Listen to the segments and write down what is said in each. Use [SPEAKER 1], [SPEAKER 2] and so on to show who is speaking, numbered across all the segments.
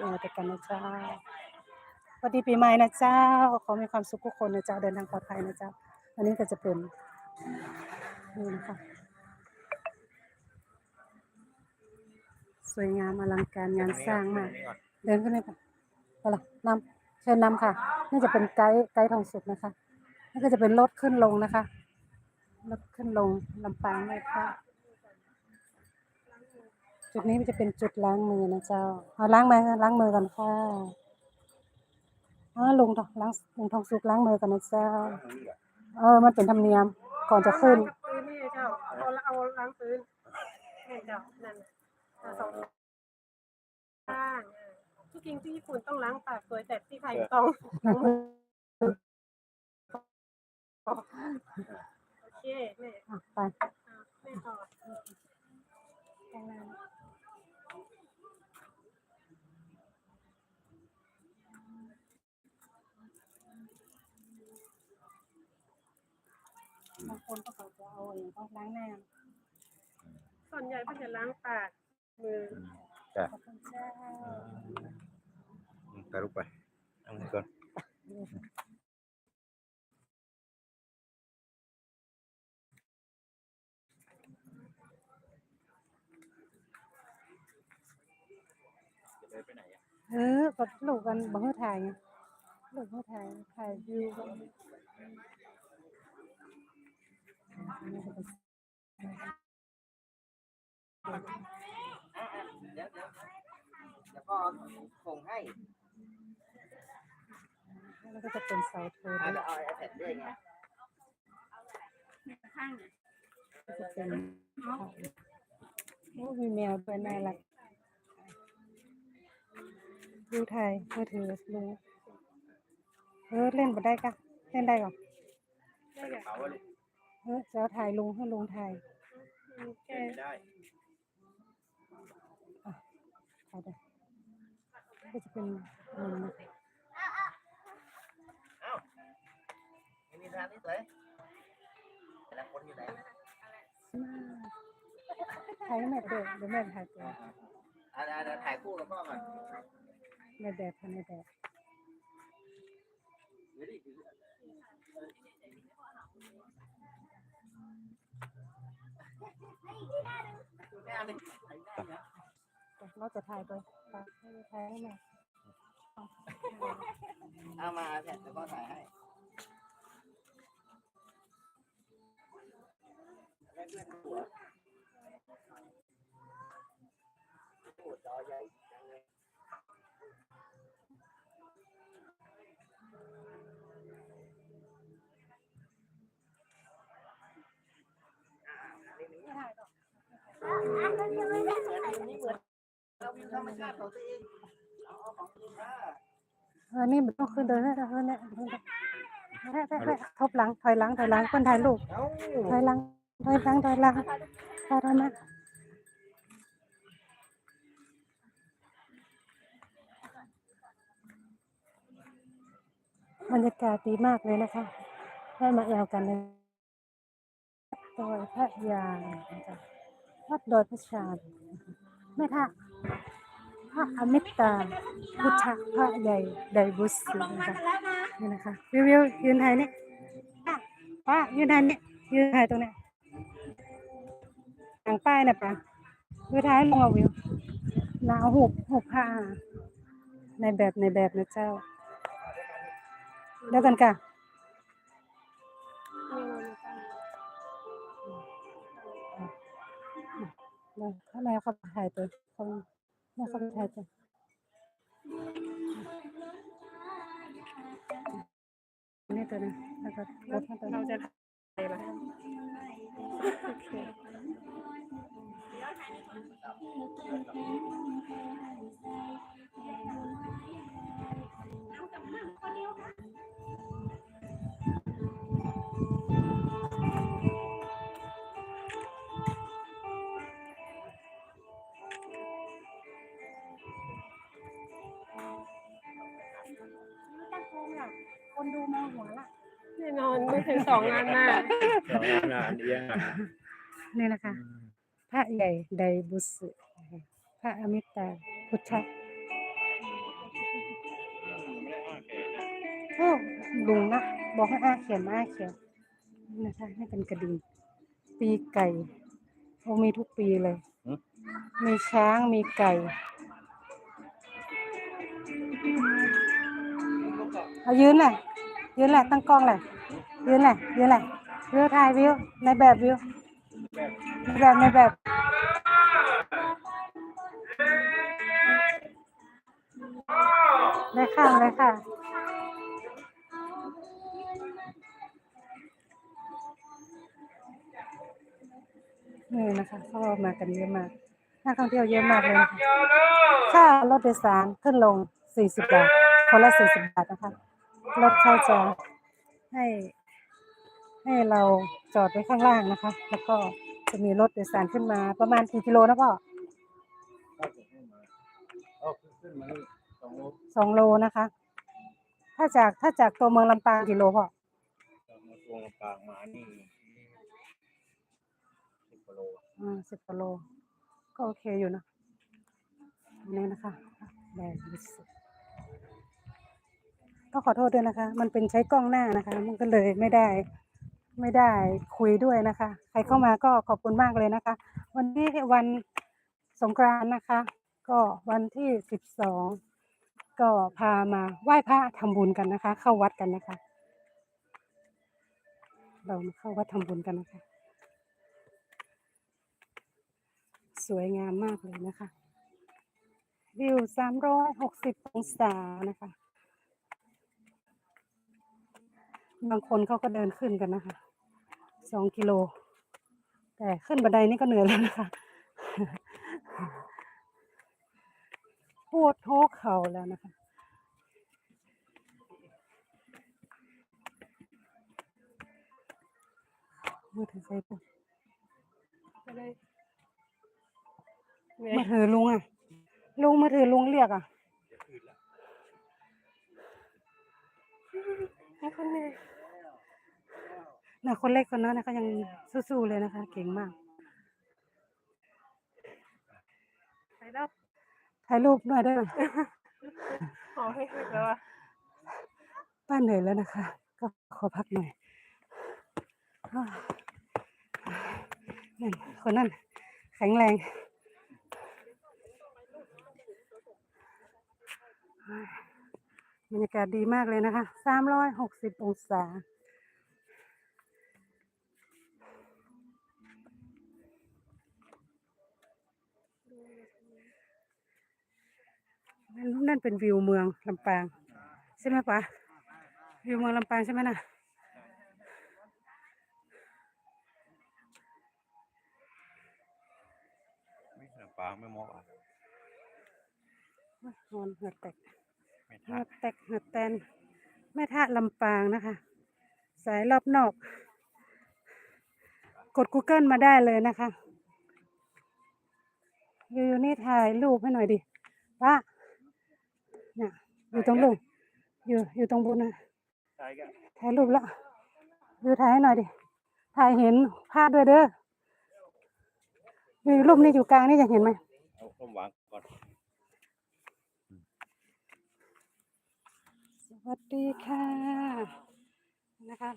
[SPEAKER 1] เออแต่กันนะเจ้าสวัสดีปีใหม่นะเจ้าขอมีความสุขทุกคนนะเจ้าเดินทางปลอดภัยนะเจ้าอันนี้ก็จะเป็นนี่นะคะสวยงามอลังการงานสร้างมากเดินขึ้นเลยค่ะเอาล่ะนำเชิญนำค่ะนี่จะเป็นไกด์ไกด์ทองสุดนะคะนี่ก็จะเป็นรถขึ้นลงนะคะรถขึ้นลงลำปางเลยค่ะ จุดนี้มันจะเป็นจุดล้างมือนะเจ้าเอาล้างมือล้างมือกันค่ะอ๋อลุงทองล้างลุงทองสุกล้างมือกันนะเจ้า เออ มันเป็นธรรมเนียมก่อนจะขึ้น
[SPEAKER 2] ปืนนี่เจ้าเอาเอาล้างปืนนี่เจ้านั่นน่ะเอาสองข้างอ่าที่จริงที่ญี่ปุ่นต้องล้างปากสวยแต่ที่ไทยต้องล้างมือโอเคแม่
[SPEAKER 1] อะไป
[SPEAKER 2] อ่าแม่ต่อ
[SPEAKER 1] บาง คนก็เขาจะเอาอย่างก็ล้างหน้า
[SPEAKER 2] ส่วนใหญ่ก็จะล้างปากมือ
[SPEAKER 1] ขอบคุณเจ้า
[SPEAKER 3] ถ่ายรูปไปเอามือก่อน
[SPEAKER 1] เออกับลูกกันบังเฮอถ่ายไงลูกเขาถ่ายถ่ายวิวกัน
[SPEAKER 4] เดี๋ยวเดี๋ยวแล้วก็ส่งให้
[SPEAKER 1] แล้วก็จะเป็นเสาโทน
[SPEAKER 4] เอาเอาไอแพดด้วยไง
[SPEAKER 1] ก็จะเป็นโอ้มีแมวด้วยน่ารักดูถ่ายมือถือลุงเออเล่นบ่ได้กะเล่นได้ก่อน
[SPEAKER 2] ได้ไง
[SPEAKER 3] เอาไว้ดิ
[SPEAKER 1] เออจะเอาถ่ายลุงให้ลุงถ่าย
[SPEAKER 2] อืมแก
[SPEAKER 3] ไม่ได้
[SPEAKER 1] ถ่ายได้ก็จะเป็นลุงนะคะ
[SPEAKER 4] ไม่มีทางนี้เลยแต่ละคนอยู่ไหน
[SPEAKER 1] ถ่ายให้แม่เด็กเดี๋ยวแม่ถ่ายตัว
[SPEAKER 4] อ่าเดี๋ยวถ่ายคู่กับพ่อก่อน
[SPEAKER 1] แม่แบบทำแม่แบบ
[SPEAKER 4] เดี๋ ยวดิถือแม่เอาดิ
[SPEAKER 1] เราจะถ่ายไปให้ถ่ายให้หน่อย
[SPEAKER 4] เอามาแพดแล้วก็ถ่ายให้เล่นเล่นหัวหัวจอใหญ่ เออ
[SPEAKER 1] นี่มันต้องขึ้นเดินได้เดินได้เดินได้แท้แท้ทบหลังถอยหลังถอยหลังคนถ่ายรูปถอยหลังถอยหลังถอยหลังถอยหลังมาบรรยากาศดีมากเลยนะคะได้มาแอวกันเลยดอยพระยานะคะ วัดดอยพระชาญแม่ท่าพระอมิตาพุทธพระใหญ่ไดบุษนะคะนี่นะคะวิววิวยืนถ่ายนี่ป้ายืนถ่ายนี่ยืนถ่ายตรงนี้หางป้ายนะป้าวิวถ่ายลงเอาวิวหนาวหุบหุบผ้าในแบบในแบบนะเจ้าเดี๋ยวกันค่ะ แล้วข้างในเขาถ่ายตัวเขาแม่เขาไปถ่ายตัวนี่ตัวนึงแล้วก็กดให้ตัว
[SPEAKER 2] เรา
[SPEAKER 1] นึง
[SPEAKER 2] จะถ่ายละโอเค
[SPEAKER 1] ตั้ง คื
[SPEAKER 2] อสองงานมา
[SPEAKER 3] กสองงานยาก
[SPEAKER 1] นี่นะคะ พระใหญ่ไดบุสพระอมิตาพุทธะก็ลุงนะบอกให้อาเขียนอาเขียนนะคะให้เป็นกระดิ่งปีไก่โอมีทุกปีเลย มีช้างมีไก่ เอายืนแหละยืนแหละตั้งกล้องแหละ ยืนแหละยืนแหละวิวถ่ายวิวในแบบวิวในแบบในแบบได้ค่ะเลยค่ะนี่นะคะเขามากันเยอะมากนักท่องเที่ยวเยอะมากเลยนะคะค่ารถโดยสารขึ้นลง 40 บาท คนละ 40 บาทนะคะ รถเขาจะให้ ให้เราจอดไว้ข้างล่างนะคะ แล้วก็จะมีรถโดยสารขึ้นมาประมาณกี่กิโลนะพ่อ
[SPEAKER 3] เอาขึ้นมานี่สองโล
[SPEAKER 1] สองโลนะคะ ถ้าจากถ้าจากตัวเมืองลำปางกี่โลพ่อ
[SPEAKER 3] จากมาตวงลำปางมานี่สิบกว่าโล
[SPEAKER 1] อ่าสิบกว่าโล ก็โอเคอยู่นะอันนี้นะคะแดดดิสก็ขอโทษด้วยนะคะ มันเป็นใช้กล้องหน้านะคะ มันก็เลยไม่ได้ ไม่ได้คุยด้วยนะคะ ใครเข้ามาก็ขอบคุณมากเลยนะคะ วันนี้วันสงกรานต์นะคะ ก็วันที่สิบสองก็พามาไหว้พระทำบุญกันนะคะ เข้าวัดกันนะคะ เรามาเข้าวัดทำบุญกันนะคะ สวยงามมากเลยนะคะ วิวสามร้อยหกสิบองศานะคะ บางคนเขาก็เดินขึ้นกันนะคะ สองกิโล แต่ขึ้นบันไดนี่ก็เหนื่อยแล้วนะคะปวดท้อเข่าแล้วนะคะมือถือใครปุ๊บ
[SPEAKER 2] ไปเลย
[SPEAKER 1] มือถือลุงอะ ลุงมือถือลุงเรียกอะ
[SPEAKER 2] ให้คนเหนื่อย
[SPEAKER 1] น่ะคนเล็กคนนั้นนะก็ยังสู้ๆเลยนะคะ เก่งมาก
[SPEAKER 2] ไปแล้ว
[SPEAKER 1] ถ่ายรูปหน่อยได้ไหม
[SPEAKER 2] ขอให้ขึ้นแล้วอะ
[SPEAKER 1] ป้าเหนื่อยแล้วนะคะ ก็ขอพักหน่อยอ้าวนั่นคนนั้นแข็งแรงบรรยากาศดีมากเลยนะคะสามร้อยหกสิบองศา นั่นนั่นเป็นวิวเมืองลำปาง ใช่ไหมปะวิวเมืองลำปางใช่ไหมน่ะ
[SPEAKER 3] ไม่ลำปางไม่เหมออะ
[SPEAKER 1] โอ้ยนอนเหงื่อแตก
[SPEAKER 3] ไม่
[SPEAKER 1] เหงื่
[SPEAKER 3] ทั
[SPEAKER 1] อนแตกเหงื่อแตนแม่ท่าลำปางนะคะ สายรอบนอก กด Google มาได้เลยนะคะวิวนี่ถ่ายรูปให้หน่อยดิป้า เนี่ยอยู่ตรงลุงอยู่อยู่ตรงบนนะ
[SPEAKER 3] ใช่กัน
[SPEAKER 1] ถ่ายรูปแล้ววิวถ่ายให้หน่อยดิถ่ายเห็นภาพด้วยเด้อวิวรูปนี้อยู่กลางนี่จะเห็นไหม
[SPEAKER 3] เอาความหวังก่อน
[SPEAKER 1] สวัสดีค่ะ นะคะ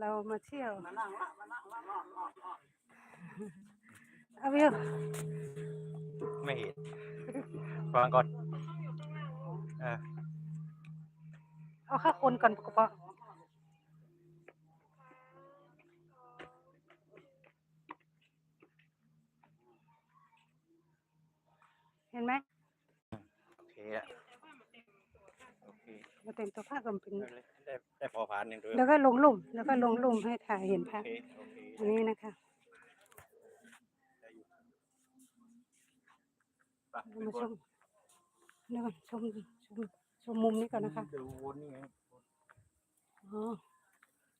[SPEAKER 1] เรามาเที่ยวเอาวิว
[SPEAKER 3] ไม่เห็นฟังก่อน อ่า
[SPEAKER 1] เอาข้าคนก่อนปกปะเห็นไหม
[SPEAKER 3] โอเคอะโอเค
[SPEAKER 1] มาเต็มตัวภาพกันเป็น
[SPEAKER 3] ได้เลยได้ได้พอผ่านหนึ่งด้วย
[SPEAKER 1] แล้วก็ลงลุ่ม แล้วก็ลงลุ่มให้ถ่ายเห็นภาพ
[SPEAKER 3] โอเคโอเค
[SPEAKER 1] อันนี้นะคะ
[SPEAKER 3] ไป
[SPEAKER 1] เรามาชมเดี๋ยวก่อนชม ชมชมมุมนี้ก่อนนะคะ
[SPEAKER 3] เดี๋ยววนนี่ไง
[SPEAKER 1] อ๋อ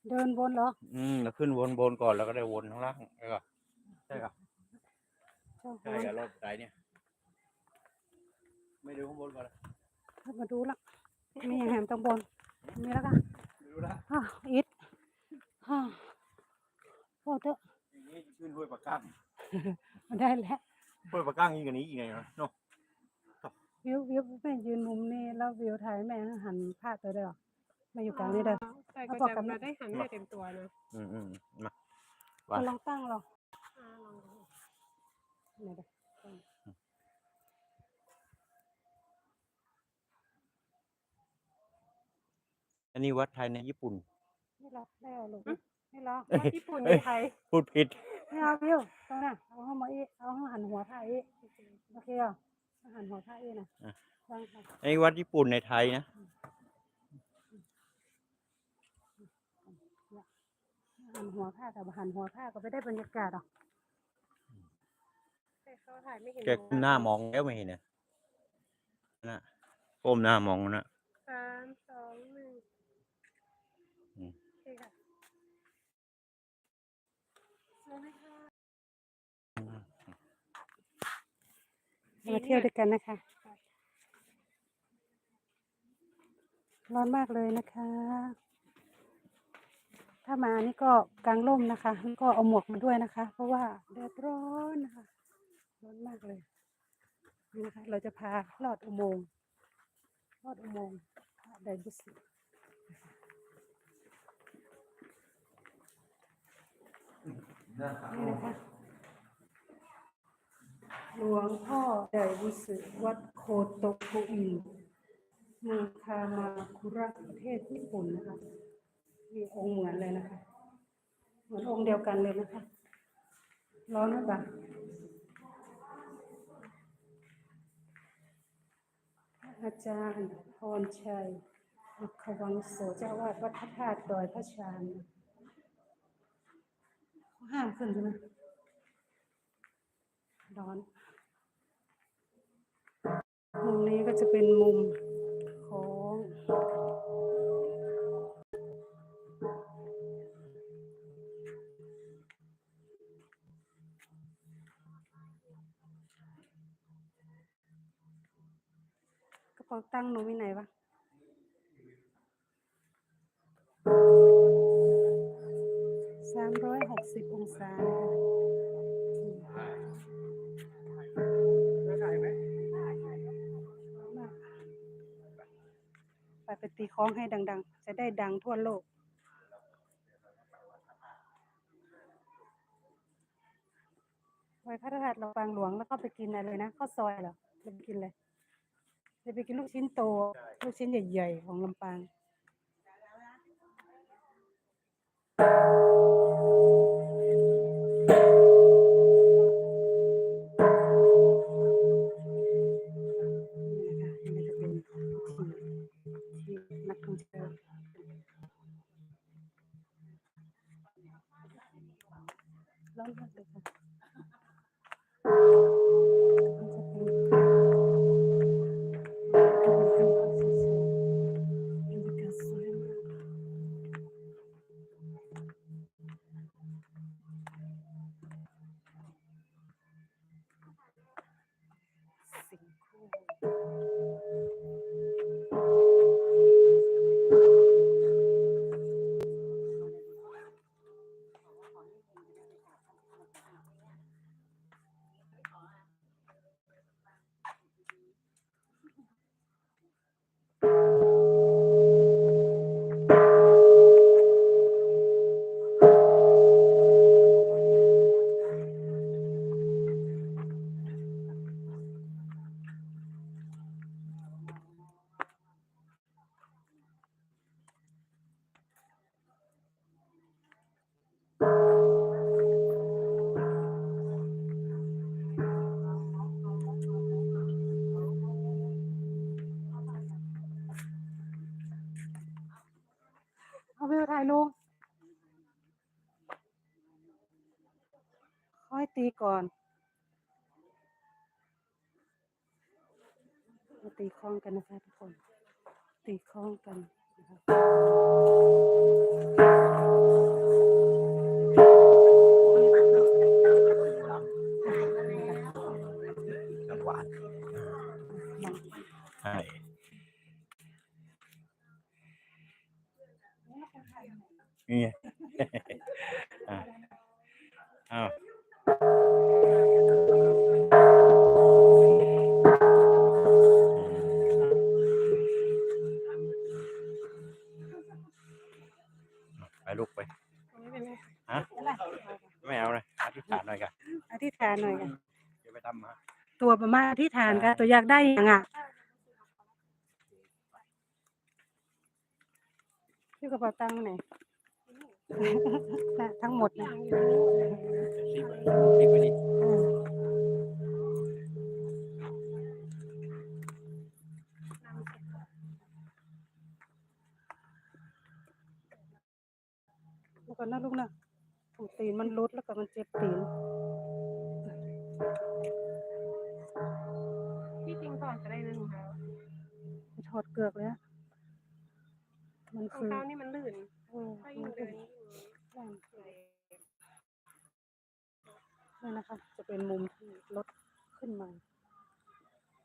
[SPEAKER 1] เดินวนเหรอ
[SPEAKER 3] อืมแล้วขึ้นวนบนก่อนแล้วก็ได้วนข้างล่างใช่ป่ะใช่ป่ะ
[SPEAKER 1] ชอบ
[SPEAKER 3] ใช่กับรถไดเนี่ย ไม่ดูข้างบนก่อนเหรอ
[SPEAKER 1] มาดูละมีอย่างแหมตรงบนมีแล้วกัน
[SPEAKER 3] ไม่ดูละ
[SPEAKER 1] ฮ่าอิดฮ่าโอ้เถอะ
[SPEAKER 3] อย่างนี้ขึ้นห้วยปากกั้ง
[SPEAKER 1] มาได้แล้ว
[SPEAKER 3] ห้วยปากกั้งยิ่งกว่านี้อีกไงเนาะ
[SPEAKER 1] วิววิวแม่ยืนมุมนี้แล้ววิวถ่ายแม่หันภาพไปด้วยเหรอมาอยู่กลางนี้เด้อ
[SPEAKER 2] แต่
[SPEAKER 1] เอา
[SPEAKER 2] ก็
[SPEAKER 1] บอก
[SPEAKER 2] จะ
[SPEAKER 1] กับ
[SPEAKER 2] มาได้หันให้เต็มตัวนะ
[SPEAKER 3] อืมอืมมา
[SPEAKER 1] ก็ลองตั้งเรา
[SPEAKER 2] อ่าลองดู
[SPEAKER 1] ไหนเด้อ
[SPEAKER 3] อันนี้วัดไทยในญี่ปุ่น
[SPEAKER 1] ไม่ล็อกได้เอาลูกไม่ล็อก
[SPEAKER 2] ว่าญี่ปุ่นในไทย
[SPEAKER 3] พูดผิด
[SPEAKER 1] ไม่เอาวิวตรงนั้นเอาเข้ามาอีเอาเข้าหันหัวท่าอีโอเคอะ หันหัวท่าอีนะ
[SPEAKER 3] อะ
[SPEAKER 1] วางค่ะ
[SPEAKER 3] อันนี้วัดญี่ปุ่นในไทยนะ
[SPEAKER 1] หันหัวท่ากับหันหัวท่าก็ไม่ได้บรรยากาศหรอก
[SPEAKER 2] แต่เขาถ่ายไม่เห็น
[SPEAKER 3] แกก้มหน้ามองแล้วไม่เห็นนะน่ะก้มหน้ามองนะ
[SPEAKER 2] สามสองหนึ่ง
[SPEAKER 3] อืม
[SPEAKER 2] โอเคค่ะสวยไหมคะ
[SPEAKER 1] มาเที่ยวด้วยกันนะคะ ร้อนมากเลยนะคะ ถ้ามานี่ก็กางร่มนะคะก็เอาหมวกมาด้วยนะคะ เพราะว่าแดดร้อนนะคะ ร้อนมากเลยนี่นะคะ เราจะพาลอดอุโมงค์ลอดอุโมงค์ไดบุสินี่นะคะ หลวงพ่อไดบุสิวัดโคโตโกอินเมืองคามาคุระประเทศญี่ปุ่นนะคะมีองค์เหมือนเลยนะคะ เหมือนองค์เดียวกันเลยนะคะ ร้อนหรือเปล่าอาจารย์พรชัยอัควังโสเจ้าวาดวัดพระธาตุดอยพระชานห้ามขึ้นใช่ไหมร้อน มุมนี้ก็จะเป็นมุมของกระเป๋าตั้งหนูมีไหนวะสามร้อยหกสิบองศานะคะ ไปตีคล้องให้ดัง ๆ จะได้ดังทั่วโลกไว้พระธาตุเราปางหลวงแล้วก็ไปกินอะไรนะข้าวซอยเหรอจะไปกินอะไรจะไปกินลูกชิ้นโต ลูกชิ้นใหญ่ๆของลำปางนี่ ร้อนม ค่อยตีก่อนมาตีคล้องกันนะคะทุกคน ตีคล้องกันนะคะ
[SPEAKER 4] น้ำหวาน
[SPEAKER 3] ใช่นี่ไงอะอ้าว ไป
[SPEAKER 2] ไม่เป็นไร
[SPEAKER 3] ฮะไม่เอาเลยอธิษฐานหน่อยกัน
[SPEAKER 1] อธิษฐานหน่อยค่ะ
[SPEAKER 3] เดี๋ยวไปทำมา
[SPEAKER 1] ตัวประมาณอธิษฐานค่ะตัวอยากได้อย่างอะชื่อกระเป๋าตังค์ไหนน่ะ ทั้งหมดนะ
[SPEAKER 3] ซิปซิปไปดิ
[SPEAKER 1] เออแล้วก็นะลูกนะถูตีนมันลดแล้วก็มันเจ็บตีน
[SPEAKER 2] ที่จริงก่อนจะได้เรื่องของเขา
[SPEAKER 1] มันถอดเกลือกเลยอะมัน
[SPEAKER 2] ของ
[SPEAKER 1] คือ
[SPEAKER 2] เขานี่มันลื่น
[SPEAKER 1] เออ
[SPEAKER 2] ถ้ายิ่
[SPEAKER 1] มั
[SPEAKER 2] ง
[SPEAKER 1] น
[SPEAKER 2] เดิ
[SPEAKER 1] คืา
[SPEAKER 2] ง
[SPEAKER 1] นี่นะคะ จะเป็นมุมที่รถขึ้นมา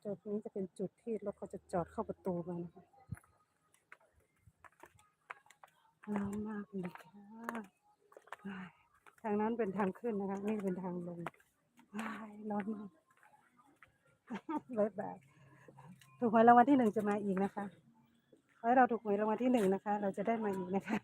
[SPEAKER 1] จุดนี้จะเป็นจุดที่รถเขาจะจอดเข้าประตูมานะคะร้อนมากเลยค่ะทางนั้นเป็นทางขึ้นนะคะ นี่เป็นทางลงอ้ายร้อนมากบายบายถูกหวยรางวัลที่หนึ่งจะมาอีกนะคะขอให้เราถูกหวยรางวัลที่หนึ่งนะคะ เราจะได้มาอีกนะคะ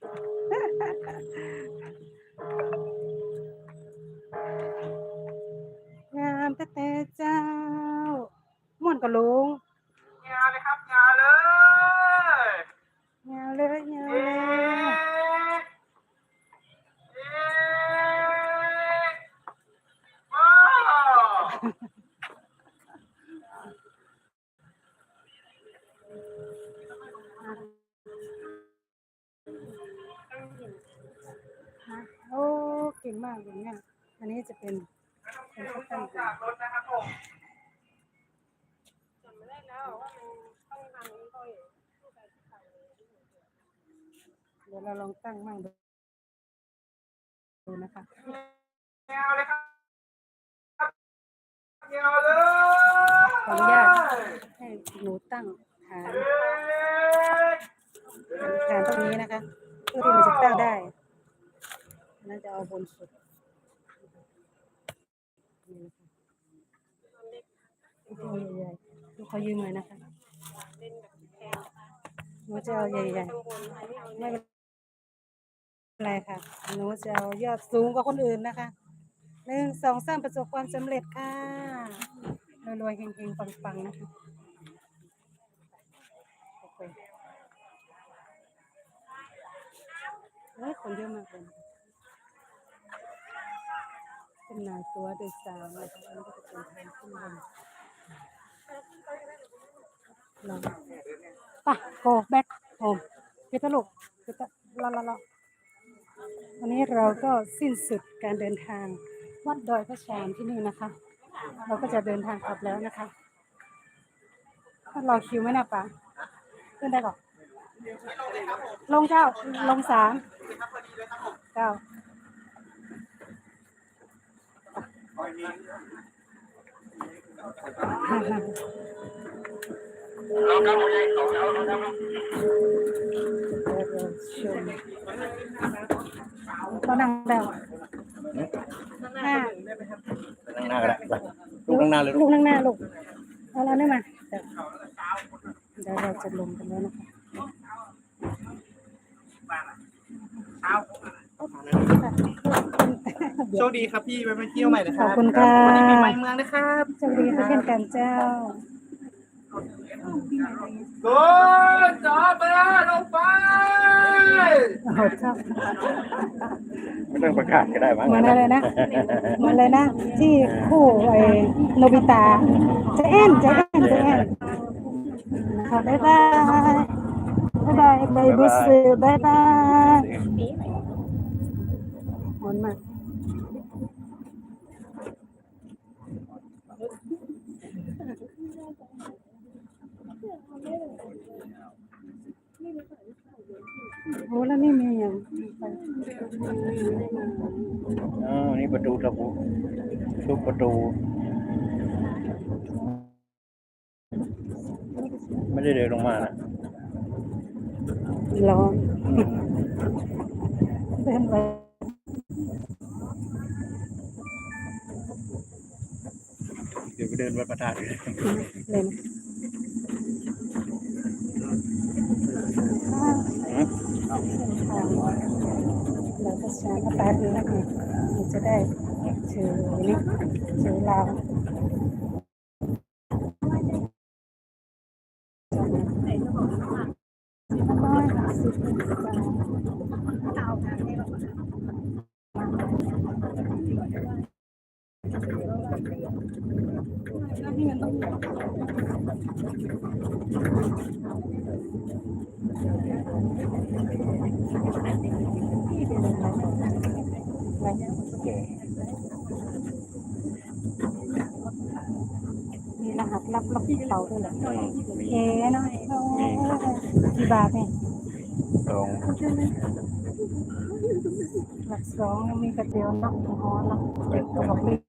[SPEAKER 1] เดี๋
[SPEAKER 2] ย
[SPEAKER 1] วเราลองตั้งมั่งดูนะคะเยา
[SPEAKER 4] เลยครับเยาเลย
[SPEAKER 1] ขออนุญาตให้หนูตั้งฐานฐานตรงนี้นะคะเพื่อที่มันจะตั้งได้น่าจะเอาบนสุดนี่นะคะเอาใหญ่ๆดูเขายืมหน่อยนะคะ
[SPEAKER 2] เล่นแบบแพง
[SPEAKER 1] หนูจะเอาใหญ่ๆไม่เป็น อะไรค่ะหนูจะเอายอดสูงกว่าคนอื่นนะคะหนึ่งสองสามประสบความสำเร็จค่ะรวยๆเฮงๆปังๆนะคะโอเคเฮ้ยคนเยอะมากเลยเป็นนายตัวโดยสารนะคะอันนี้ก็จะเป็นทางขึ้นบนลองไปโกแบ็คโฮมพิตลูกพิตลาลาลา วันนี้เราก็สิ้นสุดการเดินทางวัดดอยพระชานที่นี่นะคะ เราก็จะเดินทางกลับแล้วนะคะถ้ารอคิวไหมนะป๋าขึ้นได้ก่อนลงเจ้าลงสามเก้า
[SPEAKER 4] เราครับผมยังสองแล้วเราครับ
[SPEAKER 1] ชมเรานั่งแล้วห้า
[SPEAKER 3] ไปนั่งหน้าก็ได้ไปลูกนั่งหน้าเลยลู
[SPEAKER 1] ลู
[SPEAKER 3] ก
[SPEAKER 1] กนั่งหน้าลูกเอาเราได้มาเดี๋ยวเดี๋ยวเราจะลงกันแล้วนะคะ
[SPEAKER 4] โชคดีครับพี่ไปเที่ยวใหม่นะค
[SPEAKER 1] ข
[SPEAKER 4] รั
[SPEAKER 1] อ
[SPEAKER 4] บบ
[SPEAKER 1] คุณค่ะ
[SPEAKER 4] วันนี้ปีใหม่เมืองนะครับ
[SPEAKER 1] สวัสดีค่ะเช่นกันเจ้า
[SPEAKER 4] โดนจอดไปลงไป
[SPEAKER 1] โอ้โหชอบ
[SPEAKER 3] ไม่ต้องประกาศก็ได้มั้ง
[SPEAKER 1] เหมันอะไรนะเหมันเลยนะ ที่คู่ไอ้โนบิตะจะแอนจะแอนจะแอนค่ะบ๊ายบายบ๊ายบายบายบุษบ๊ายบายหอนมาก โอ้แล้วนี่มีอย่าง
[SPEAKER 3] อ๋อนี่ประตูตะปูทุกประตู ไม่ได้เดินลงมานะ
[SPEAKER 1] ร้อนเดินไป
[SPEAKER 3] เดี๋ยวไปเดินวัดพระธาตุ
[SPEAKER 1] เลยนะ เราก็ใช้กระแปดีนะนี่มันจะได้ถือนี่ถือราวร้อยห้าสิบบาท มีรหัสรับล็อกเป๋าด้วยเหรอเอ๋เนาะโอ้กี่บาทเนี่ย
[SPEAKER 3] สอง
[SPEAKER 1] หลักสองยังมีกระเดียวเนาะหอเนาะเด็กก็บอกมี